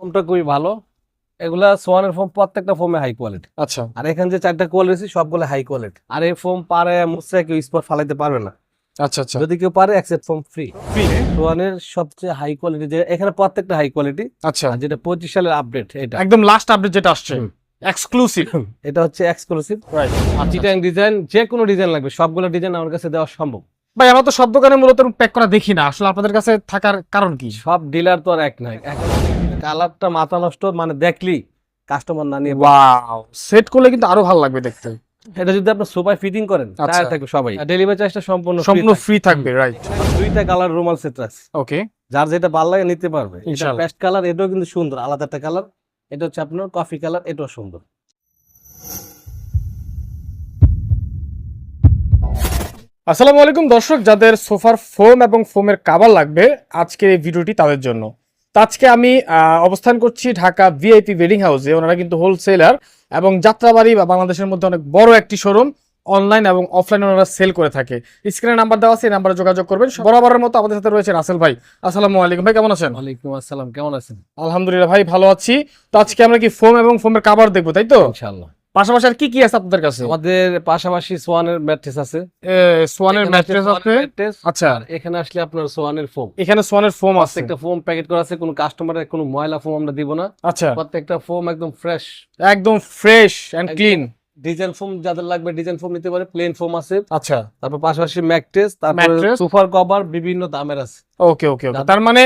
ফোমটা খুবই ভালো। এগুলা সোয়ানের ফোম প্রত্যেকটা ফোমে হাই কোয়ালিটি আচ্ছা। আর এখানে যে চারটা কোয়ালিটি সবগুলো হাই কোয়ালিটি আর এই ফোম পারে মুছছে কেউ স্পট ফালাইতে পারবে না। আচ্ছা আচ্ছা। যদি কেউ পারে অ্যাকসেপ্ট ফোম ফ্রি ফ্রি সোয়ানের সবচেয়ে হাই কোয়ালিটি যে এখানে প্রত্যেকটা হাই কোয়ালিটি আচ্ছা। যেটা পঁচিশ সালের আপডেট এটা। একদম লাস্ট আপডেট যেটা আসছে। এক্সক্লুসিভ এটা হচ্ছে এক্সক্লুসিভ রাইট আর চিটাং ডিজাইন যে কোনো ডিজাইন লাগবে সবগুলো ডিজাইন আমার কাছে দেওয়া সম্ভব। ভাই আমরা তো সব দোকানে মূলত প্যাক করা দেখি না। আসলে আপনাদের কাছে থাকার কারণ কি? সব ডিলার তো আর এক নাই। কালারটা মাথা নষ্ট মানে দেখলি কাস্টমার না নিয়ে ওয়াও সেট করলে কিন্তু আরও ভালো লাগবে দেখতে। এটা যদি আপনার সোফায় ফিটিং করেন আচ্ছা। টায়ার থাকবে সবাই। ডেলিভারি চার্জটা সম্পূর্ণ সম্পূর্ণ ফ্রি থাকবে রাইট দুইটা কালার রুমাল সেট আছে। ওকে যার যেটা ভালো লাগে নিতে পারবে। এটা। পেস্ট কালার এটাও কিন্তু সুন্দর আলাদা একটা কালার এটা হচ্ছে আপনার কফি কালার এটাও সুন্দর। আসসালামু আলাইকুম দর্শক যাদের সোফার ফোম এবং ফোমের কাভার লাগবে আজকের এই ভিডিওটি তাদের জন্য। আজকে আমি অবস্থান করছি ঢাকা ভিআইপি ওয়েডিং হাউসে ওনারা কিন্তু হোলসেলার এবং যাত্রাবাড়ি বা বাংলাদেশের মধ্যে অনেক বড় একটি শোরুম অনলাইন এবং অফলাইন ওনারা সেল করে থাকে। স্ক্রিনে নাম্বার দেওয়া আছে এই নাম্বারে যোগাযোগ করবেন। বরাবরের মতো আমাদের সাথে রয়েছে রাসেল ভাই। আসসালামু আলাইকুম ভাই কেমন আছেন? ওয়ালাইকুম আসসালাম কেমন আছেন? আলহামদুলিল্লাহ ভাই ভালো আছি। তো আজকে আমরা কি ফোম এবং ফোমের কাভার দেখব তাই তো? ইনশাআল্লাহ। পাশাপাশি আর কি কি আছে আপনাদের কাছে? আমাদের পাশাপাশি সোয়ানের ম্যাট্রেস আছে। সোয়ানের ম্যাট্রেস আছে? আচ্ছা। এখানে আসলে আপনার সোয়ানের ফোম। এখানে সোয়ানের ফোম আছে। একটা ফোম প্যাকেট করা আছে কোনো কাস্টমারের কোনো ময়লা ফোম আমরা দিব না। আচ্ছা। প্রত্যেকটা ফোম একদম ফ্রেশ। একদম fresh and clean. Design foam যাদের লাগবে ডিজাইন ফোম নিতে পারে প্লেন ফোম আছে। আচ্ছা। তারপর পাশাপাশি ম্যাট্রেস তারপর? সুপার কভার বিভিন্ন দামের আছে। ওকে ওকে ওকে তার মানে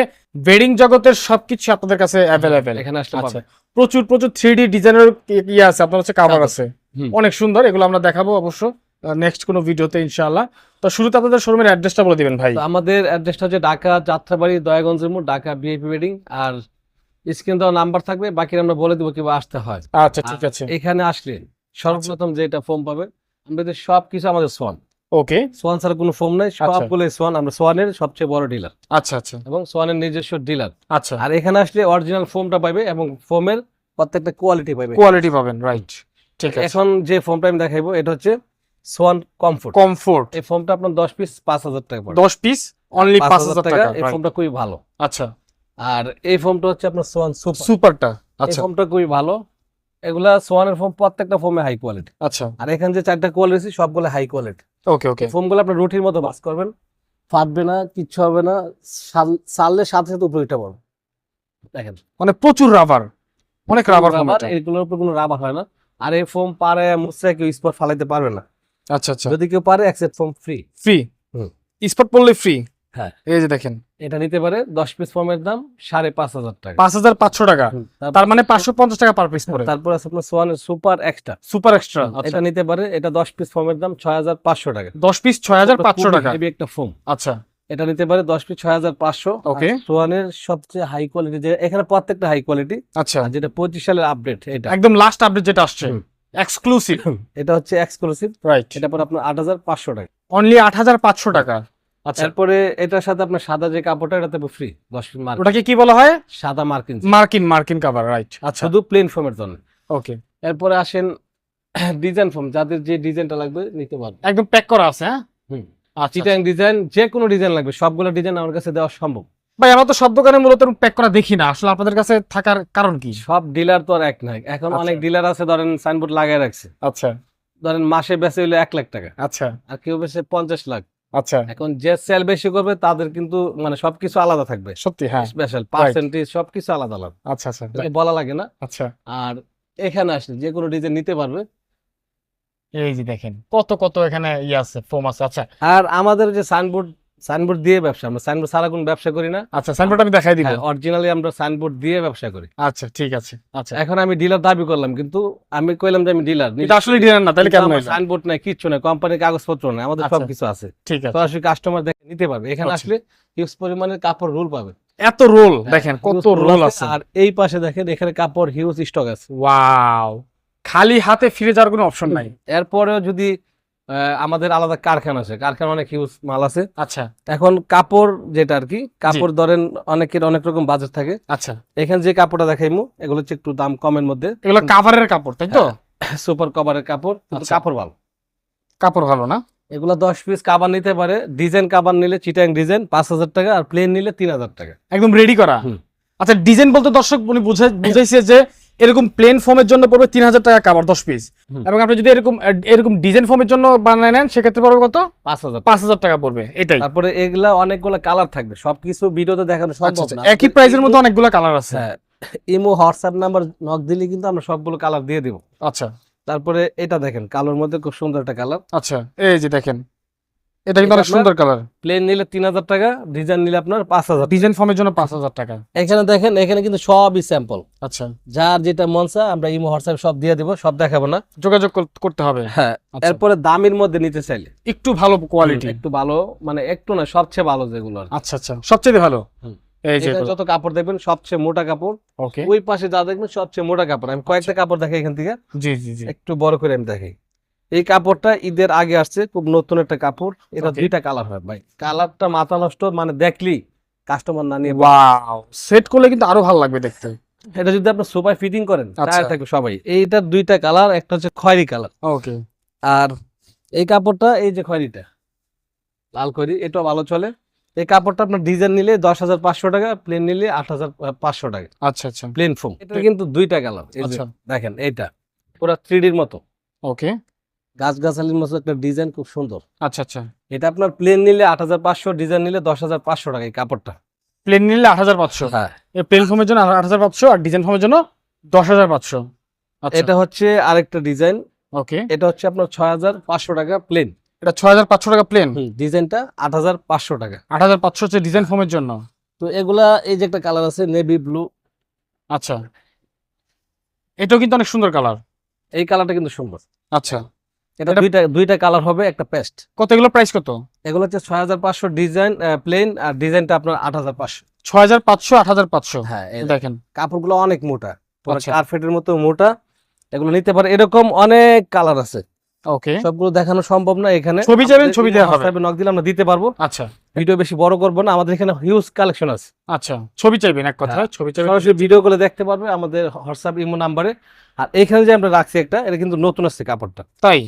বেডিং জগতের সবকিছু আপনাদের কাছে অ্যাভেলেবেল এখানে আসলে আচ্ছা। পাবে প্রচুর প্রচুর থ্রি ডিজাইনের ইয়ে আছে আপনার হচ্ছে কাভার। আছে। অনেক সুন্দর এগুলো আমরা দেখাবো অবশ্য নেক্সট কোনো ভিডিওতে ইনশাআল্লাহ। তো শুরুতে আপনাদের শোরুমের অ্যাড্রেসটা বলে দিবেন ভাই। আমাদের অ্যাড্রেসটা হচ্ছে ঢাকা যাত্রাবাড়ি দয়াগঞ্জের মোড় ঢাকা বিআইপি ওয়েডিং আর স্ক্রিন দেওয়া নাম্বার থাকবে বাকি আমরা বলে দেবো কীভাবে আসতে হয়। আচ্ছা ঠিক আছে। এখানে আসলে সর্বপ্রথম যেটা ফোম পাবে আমাদের সব কিছু আমাদের সোয়ান ওকে সোয়ান ছাড়া কোনো ফোম নাই আচ্ছা। সবগুলো সোয়ান আমরা সোয়ানের সবচেয়ে বড় ডিলার আচ্ছা আচ্ছা। এবং সোয়ানের নিজস্ব ডিলার আচ্ছা। আর এখানে আসলে অরিজিনাল ফোমটা পাবে এবং ফোমের প্রত্যেকটা কোয়ালিটি পাবে কোয়ালিটি পাবেন রাইট ঠিক আছে। এখন যে ফোমটা আমি দেখাইবো এটা হচ্ছে সোয়ান কমফোর্ট কমফোর্ট এই ফোমটা আপনার দশ পিস পাঁচ হাজার টাকা পড়ে দশ পিস অনলি পাঁচ পাঁচ হাজার হাজার টাকা টাকা এই. ফোমটা খুবই ভালো। আচ্ছা। আর এই ফোমটা হচ্ছে আপনার সোয়ান সুপার সুপারটা এই আচ্ছা। ফোমটা খুবই ভালো। এগুলা সোয়ানের ফোম প্রত্যেকটা ফোমে হাই কোয়ালিটি আচ্ছা। আর এখানে যে চারটা কোয়ালিটি সবগুলো হাই কোয়ালিটি ওকে ওকে ফোমগুলো আপনার রুটির মতো বাস করবেন ফাটবে না কিচ্ছু হবে না সাল- সারলে সাথে সাথে উপরে উঠে পড়বে দেখেন। মানে প্রচুর রাবার অনেক রাবার ফোম রাবার এগুলোর উপর কোনো রাবার হয় না। আর এই ফোম পারে মুছছে কেউ স্পট ফালাইতে পারবে না। আচ্ছা আচ্ছা। যদি কেউ পারে accept foam free free. Spot পড়লে ফ্রি হ্যাঁ। এই যে দেখেন। এটা নিতে পারে দশ পিস ফর্মের দাম সাড়ে পাঁচ হাজার টাকা। পাঁচ হাজার পাঁচশো টাকা। তার মানে পাঁচশো পঞ্চাশ টাকা পার পিস পড়ে। তারপর আছে আপনার সোয়ানের সুপার এক্সট্রা সুপার এক্সট্রা এটা নিতে পারে এটা দশ পিস ফর্মের দাম ছয় হাজার পাঁচশো টাকা। দশ পিস ছয় হাজার পাঁচশো টাকা। heavy একটা ফোম আচ্ছা। এটা নিতে পারে দশ পিস ছয় হাজার পাঁচশো। Okay. সোয়ানের সবচেয়ে হাই কোয়ালিটি যে এখানে প্রত্যেকটা হাই কোয়ালিটি আচ্ছা। যেটা পঁচিশ সালের আপডেট এটা। একদম লাস্ট আপডেট যেটা আসছে। এক্সক্লুসিভ এটা হচ্ছে এক্সক্লুসিভ রাইট এটা পরে আপনার আট হাজার পাঁচশো টাকা। অনলি আট হাজার পাঁচশো টাকা। তারপরে এটার সাথে আপনার সাদা যে কাপড়টা এটাতে ফ্রি দশ পিস মার্ক ওটাকে কি বলা হয়? সাদা মার্কিন মার্কিন মার্কিন কাভার রাইট আচ্ছা। শুধু প্লেন ফোমের জন্য। ওকে এরপরে আসেন ডিজাইন ফোম যাদের যে ডিজাইনটা লাগবে নিতে পারবে একদম প্যাক করা আছে হ্যাঁ? হুম। আচ্ছা চিটাং ডিজাইন যে কোনো ডিজাইন লাগবে সবগুলো ডিজাইন আমার কাছে দেওয়া সম্ভব। ভাই আমরা তো সব দোকানে মূলত প্যাক করা দেখি না। আসলে আপনাদের কাছে থাকার কারণ কি? সব ডিলার তো আর এক নাই। এখন আচ্ছা। অনেক ডিলার আছে ধরেন সাইনবোর্ড লাগাই রাখছে। আচ্ছা। ধরেন মাসে বেচে হইল এক লাখ টাকা। আচ্ছা। আর কেউ বেচে পঞ্চাশ লাখ। আচ্ছা। এখন যে সেল বেশি করবে তাদের কিন্তু মানে সবকিছু আলাদা থাকবে। সত্যি হ্যাঁ। স্পেশাল পার্সেন্টেজ সবকিছু আলাদা আলাদা। আচ্ছা আচ্ছা। বলা লাগে না? আচ্ছা। আর এখানে আসলে যে কোনো ডিজাইন নিতে পারবে। এই যে দেখেন কত কত এখানে ইয়ে আছে ফোম আছে। আচ্ছা। আর আমাদের যে সাইনবোর্ড সাইনবোর্ড দিয়ে ব্যবসা আমরা সাইনবোর্ড কোনো ব্যবসা করি না। আচ্ছা সাইনবোর্ড আমি দেখাই দিব। অরিজিনালি আমরা সাইনবোর্ড দিয়ে ব্যবসা করি। আচ্ছা ঠিক আছে। আচ্ছা এখন আমি ডিলার দাবি করলাম কিন্তু আমি কইলাম যে আমি ডিলার এটা আসলে ডিনার না তাহলে কেমন হইল? সাইনবোর্ড নাই নাই কোম্পানির কাগজপত্র নাই আমাদের আচ্ছা। সবকিছু আছে। ঠিক আছে। সরাসরি কাস্টমার দেখে নিতে পারবে। এখানে আচ্ছা। আসলে হিউজ পরিমাণের কাপড় রোল পাবে। এত রোল হ্যাঁ, দেখেন কত রোল আছে। আর এই পাশে দেখেন এখানে কাপড় হিউজ স্টক আছে। ওয়াও খালি হাতে ফিরে যাওয়ার কোনো অপশন নাই। এরপরেও যদি আমাদের আলাদা কারখানা আছে। কারখানা অনেক হিউজ মাল আছে। আচ্ছা। এখন কাপড় যেটা আর কি কাপড় ধরেন অনেকের অনেক রকম বাজার থাকে। আচ্ছা। এখানে যে কাপড়টা দেখাইমু এগুলো হচ্ছে একটু দাম কমের মধ্যে। এগুলো কাভারের কাপড় তাই তো? সুপার কভারের কাপড় আচ্ছা। কাপড় ভালো। কাপড় ভালো না? এগুলো দশ পিস কাবার নিতে পারে। ডিজাইন কাবার নিলে চিটাং ডিজাইন পাঁচ হাজার টাকা আর প্লেন নিলে তিন হাজার টাকা। একদম রেডি করা। আচ্ছা ডিজাইন বলতে দর্শক উনি বুঝাই বুঝাইছে যে এরকম প্লেন ফোমের জন্য পড়বে তিন হাজার টাকা কাভার দশ পিস এবং আপনি যদি এরকম এরকম ডিজাইন ফোমের জন্য বানায় নেন সেক্ষেত্রে পড়বে কত? পাঁচ হাজার। পাঁচ হাজার টাকা পড়বে এটাই। তারপরে এগুলা অনেকগুলো কালার থাকবে সবকিছু ভিডিওতে দেখানো আচ্ছা সম্ভব আচ্ছা না। একই প্রাইসের মধ্যে অনেকগুলো কালার আছে। হ্যাঁ ইমো হোয়াটসঅ্যাপ নাম্বার নক দিলে কিন্তু আমরা সবগুলো কালার দিয়ে দিব। আচ্ছা। তারপরে এটা দেখেন কালোর মধ্যে খুব সুন্দর একটা কালার আচ্ছা এই যে দেখেন। এটা কিন্তু অনেক সুন্দর কালার প্লেন নিলে তিন হাজার টাকা ডিজাইন নিলে আপনার পাঁচ হাজার ডিজাইন ফর্মের জন্য পাঁচ হাজার টাকা। এখানে দেখেন এখানে কিন্তু সবই স্যাম্পল আচ্ছা। যার যেটা মন আমরা ইমো হোয়াটসঅ্যাপ সব দিয়ে দিব সব দেখাবো না। যোগাযোগ করতে হবে। হ্যাঁ আচ্ছা। এরপরে দামের মধ্যে নিতে চাইলে। একটু ভালো কোয়ালিটি একটু ভালো মানে একটু না সবচেয়ে ভালো যেগুলো আচ্ছা আচ্ছা। সবচেয়ে ভালো? এই যে যত কাপড় দেখবেন সবচেয়ে মোটা কাপড়। ওকে ওই পাশে যা দেখবেন সবচেয়ে মোটা কাপড়। আমি কয়েকটা কাপড় দেখাই এখান থেকে। জি জি জি। একটু বড় করে আমি দেখাই। এই কাপড়টা ঈদের আগে আসছে খুব নতুন একটা কাপড়। এটা দুইটা কালার হয় ভাই। কালারটা মাথা নষ্ট মানে দেখলি কাস্টমার না নিয়ে ওয়াও সেট করলে কিন্তু আরও ভালো লাগবে দেখতে। এটা যদি আপনি সোফায় ফিটিং করেন আচ্ছা। টায়ার থাকবে সবাই। এইটার দুইটা কালার একটা হচ্ছে খয়েরি কালার ওকে আর এই কাপড়টা এই যে খয়েরিটা লাল খয়েরি এটাও ভালো চলে। এই কাপড়টা আপনার ডিজাইন নিলে দশ হাজার পাঁচশো টাকা প্লেন নিলে আট হাজার পাঁচশো টাকা। আচ্ছা আচ্ছা। প্লেন ফোম এটা কিন্তু দুইটা কালার আচ্ছা। দেখেন এইটা। পুরো থ্রিডির মতো। ওকে গাছ গাছালির মতো একটা ডিজাইন খুব সুন্দর। আচ্ছা আচ্ছা। এটা আপনার প্লেন নিলে আট হাজার পাঁচশো ডিজাইন নিলে দশ হাজার পাঁচশো টাকা এই কাপড়টা। প্লেন নিলে আট হাজার পাঁচশো? হ্যাঁ। এই প্লেন ফর্মের জন্য আট হাজার পাঁচশো আর ডিজাইন ফর্মের জন্য দশ হাজার পাঁচশো। আচ্ছা। এটা হচ্ছে আরেকটা ডিজাইন ওকে এটা হচ্ছে আপনার ছয় হাজার পাঁচশো টাকা প্লেন এটা ছয় হাজার পাঁচশো টাকা প্লেন ডিজাইনটা আট হাজার পাঁচশো টাকা। আট হাজার পাঁচশো হচ্ছে ডিজাইন ফর্মের জন্য? তো এগুলা এই যে একটা কালার আছে নেভি ব্লু আচ্ছা। এটাও কিন্তু অনেক সুন্দর কালার এই কালারটা কিন্তু সুন্দর। আচ্ছা। এটা দুইটা দুইটা কালার হবে একটা পেস্ট কত এগুলো প্রাইস কত? এগুলো হচ্ছে ছয় হাজার পাঁচশো ডিজাইন প্লেন আর ডিজাইনটা আপনার আট হাজার পাঁচশো। ছয় হাজার পাঁচশো আট হাজার পাঁচশো। হ্যাঁ দেখেন। কাপড়গুলো অনেক মোটা। পুরো আচ্ছা। কার্পেটের মতো মোটা। এগুলো নিতে পারে এরকম অনেক কালার আছে। ওকে। সবগুলো দেখানো সম্ভব না এখানে। ছবি চাইবেন, ছবি দেওয়া হবে। নক দিলে আমরা দিতে পারব। আচ্ছা। ভিডিও বেশি বড় করব না আমাদের এখানে হিউজ কালেকশন আছে। আচ্ছা ছবি চাইবেন এক কথা হ্যাঁ। ছবি চাইবেন। সরাসরি ভিডিও গুলো দেখতে পারবে আমাদের হোয়াটসঅ্যাপ ইমো নাম্বারে আর এখানে যে আমরা রাখছি একটা এটা কিন্তু নতুন আসছে কাপড়টা। তাই?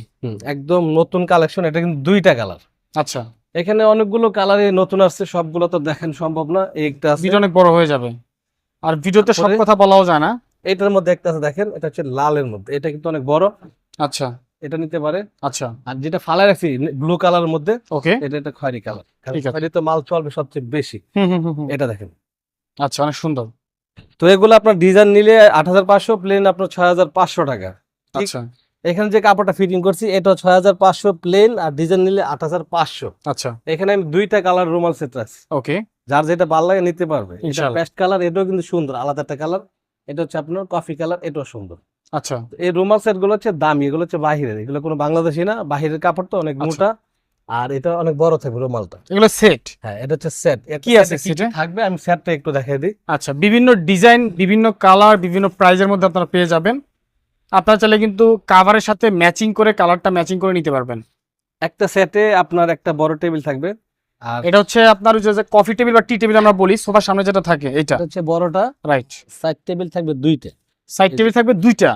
একদম নতুন কালেকশন এটা কিন্তু দুইটা কালার আচ্ছা। এখানে অনেকগুলো কালারে নতুন আসছে সবগুলো তো দেখান সম্ভব না এইটা আছে। ভিডিও অনেক বড় হয়ে যাবে। আর ভিডিওতে সব কথা বলাও যায় না। এটার মধ্যে একটা আছে দেখেন এটা হচ্ছে লালের মধ্যে এটা কিন্তু অনেক বড়। আচ্ছা। এটা নিতে পারে। আচ্ছা। আর যেটা ফালাই রাখছি ব্লু কালারের মধ্যে ওকে। এটা একটা খয়েরি কালার। খয়েরি তো মাল চলবে সবচেয়ে বেশি। এটা দেখেন। আচ্ছা অনেক সুন্দর। তো এগুলো আপনার ডিজাইন নিলে আট হাজার পাঁচশো প্লেন আপনার ছয় হাজার পাঁচশো টাকা। আচ্ছা। এখানে যে কাপড়টা ফিটিং করছি এটা ছয় হাজার পাঁচশো প্লেন আর ডিজাইন নিলে আট হাজার পাঁচশো। আচ্ছা। এখানে আমি দুইটা কালার রুমাল সেট রাখছি। ওকে। যার যেটা ভালো লাগে নিতে পারবে। পেস্ট কালার এটাও কিন্তু সুন্দর আলাদা একটা কালার এটা হচ্ছে আপনার কফি কালার এটাও সুন্দর। আচ্ছা। এই রুমাল সেটগুলো হচ্ছে দামি এগুলো হচ্ছে বাহিরের। এগুলো কোনো বাংলাদেশি না বাহিরের কাপড় তো অনেক আচ্ছা। মোটা। আর এটা অনেক বড় থাকবে রুমালটা। এগুলো সেট? হ্যাঁ এটা হচ্ছে সেট। কি আছে এ? থাকবে আমি সেটটা একটু দেখাই দিই। আচ্ছা বিভিন্ন ডিজাইন বিভিন্ন কালার বিভিন্ন প্রাইজের মধ্যে আপনারা পেয়ে যাবেন। আপনারা চাইলে কিন্তু কাভারের সাথে ম্যাচিং করে কালারটা ম্যাচিং করে নিতে পারবেন। একটা সেটে আপনার একটা বড় টেবিল থাকবে। আর এটা হচ্ছে আপনার যে কফি টেবিল বা টি টেবিল আমরা বলি সোফার সামনে যেটা থাকে এটা হচ্ছে বড়টা। রাইট সাইড টেবিল থাকবে দুইটা। সাইড টেবিল থাকবে দুইটা।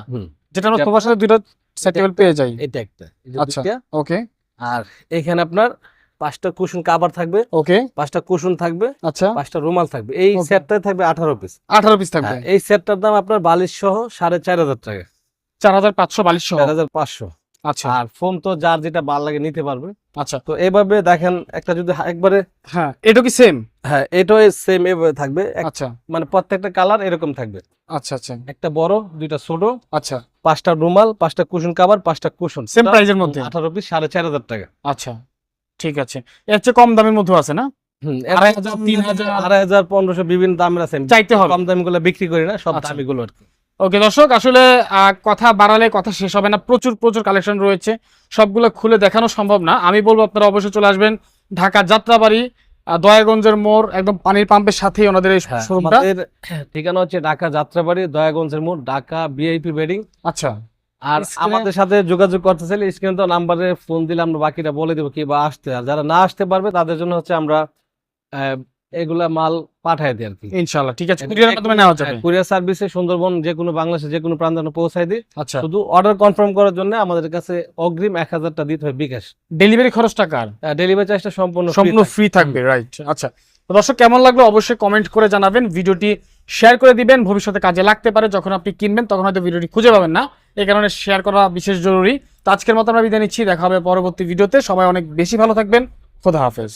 যেটা আমরা সবার সাথে দুইটা সাইড টেবিল পেয়ে যাই। এটা একটা আচ্ছা। ওকে আর এখানে আপনার পাঁচটা কুশন কাভার থাকবে ওকে পাঁচটা কুশন থাকবে আচ্ছা। পাঁচটা রুমাল থাকবে। এই. সেটটাই থাকবে আঠারো পিস আঠারো পিস থাকবে। এই সেটটার দাম আপনার বালিশ সহ সাড়ে চার হাজার টাকা। চার হাজার পাঁচশো বালিশ সহ। চার হাজার পাঁচশো। আচ্ছা। আর ফোন তো যার যেটা ভালো লাগে নিতে পারবে। আচ্ছা। তো এইভাবে দেখেন একটা যদি একবারে হ্যাঁ এটা কি সেম হ্যাঁ এটাও সেম এভাবে থাকবে। আচ্ছা। মানে প্রত্যেকটা কালার এরকম থাকবে। আচ্ছা আচ্ছা। একটা বড় দুইটা ছোট আচ্ছা। পাঁচটা রুমাল পাঁচটা কুশন কাভার পাঁচটা কুশন সেম প্রাইজের মধ্যে? আঠারো পিস সাড়ে চার হাজার টাকা। আচ্ছা ঠিক আছে। এর চেয়ে কম দামের মধ্যে আছে না? হুম, আড়াই হাজার, তিন হাজার। আড়াই হাজার পনেরোশো বিভিন্ন দামের আছে। চাইতে হবে। কম দামি গুলো বিক্রি করি না সব আচ্ছা। দামি গুলো আর কি। ওকে দর্শক আসলে আহ, কথা বাড়ালে কথা শেষ হবে না। প্রচুর প্রচুর কালেকশন রয়েছে। সবগুলো খুলে দেখানো সম্ভব না। আমি বলব আপনারা অবশ্যই চলে আসবেন ঢাকা যাত্রাবাড়ি দয়াগঞ্জের মোড় একদম পানির পাম্পের সাথেই ওনাদের এই হ্যাঁ, শোরুমটা। ঠিকানা হচ্ছে ঢাকা যাত্রাবাড়ি দয়াগঞ্জের মোড় ঢাকা বিআইপি বেডিং আচ্ছা। আর আমাদের সাথে যোগাযোগ করতে চাইলে স্ক্রিনে তো নাম্বারে ফোন দিলে আমরা বাকিটা বলে দেবো কি বা আসতে। আর যারা না আসতে পারবে তাদের জন্য হচ্ছে আমরা আহ, এগুলা মাল পাঠাই দিই আর কি ইনশাল্লাহ ঠিক আছে কুরিয়ারের মাধ্যমে নেওয়া যাবে। কুরিয়ার সার্ভিসে সুন্দরবন যে কোনো বাংলাদেশে যে কোনো প্রান্তনে পৌঁছাই দিই। আচ্ছা। শুধু অর্ডার কনফার্ম করার জন্য আমাদের কাছে অগ্রিম এক হাজারটা দিতে হয় বিকাশ। ডেলিভারি খরচটা কার? ডেলিভারি চার্জটা সম্পূর্ণ সম্পূর্ণ ফ্রি থাকবে রাইট আচ্ছা। তো দর্শক কেমন লাগল অবশ্যই কমেন্ট করে জানাবেন ভিডিওটি শেয়ার করে দিবেন ভবিষ্যতে কাজে লাগতে পারে যখন আপনি কিনবেন তখন হয়তো ভিডিওটি খুঁজে পাবেন না। এই কারণে শেয়ার করা বিশেষ জরুরি। তো আজকের মতো আমরা বিদায় নিচ্ছি দেখা হবে পরবর্তী ভিডিওতে। সবাই অনেক বেশি ভালো থাকবেন। খোদা হাফেজ।